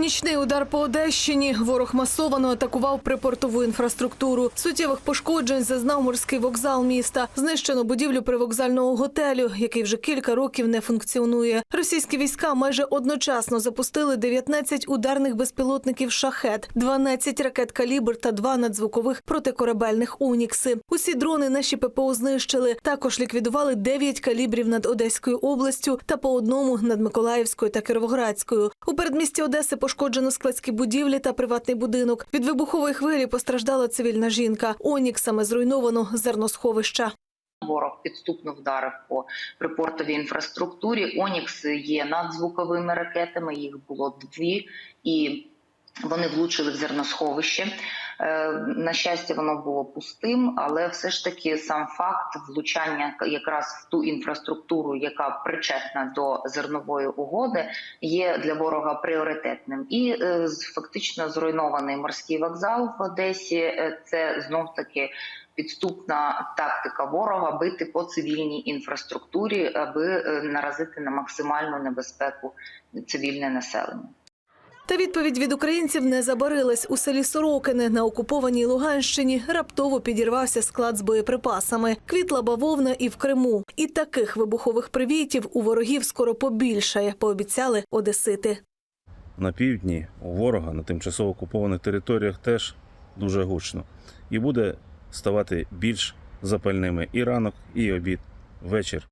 Нічний удар по Одещині. Ворог масовано атакував припортову інфраструктуру. Суттєвих пошкоджень зазнав морський вокзал міста. Знищено будівлю привокзального готелю, який вже кілька років не функціонує. Російські війська майже одночасно запустили 19 ударних безпілотників шахет, 12 ракет калібр та два надзвукових протикорабельних унікси. Усі дрони наші ППО знищили. Також ліквідували 9 калібрів над Одеською областю та по одному над Миколаївською та Кіровоградською. У передмісті Одеси пошкоджено складські будівлі та приватний будинок. Від вибухової хвилі постраждала цивільна жінка. Оніксами зруйновано зерносховища. Ворог підступно вдарив по припортовій інфраструктурі. Онікс є надзвуковими ракетами. Їх було дві, і вони влучили в зерносховище. Е, На щастя, воно було пустим, але все ж таки сам факт влучання якраз в ту інфраструктуру, яка причетна до зернової угоди, є для ворога пріоритетним. І е, фактично зруйнований морський вокзал в Одесі. е, Це знов таки підступна тактика ворога бити по цивільній інфраструктурі, аби наразити на максимальну небезпеку цивільне населення. Та відповідь від українців не забарилась. У селі Сорокине на окупованій Луганщині раптово підірвався склад з боєприпасами. Квітла бавовна і в Криму. І таких вибухових привітів у ворогів скоро побільшає, пообіцяли одесити. на півдні у ворога на тимчасово окупованих територіях теж дуже гучно. І буде ставати більш запальними і ранок, і обід, вечір.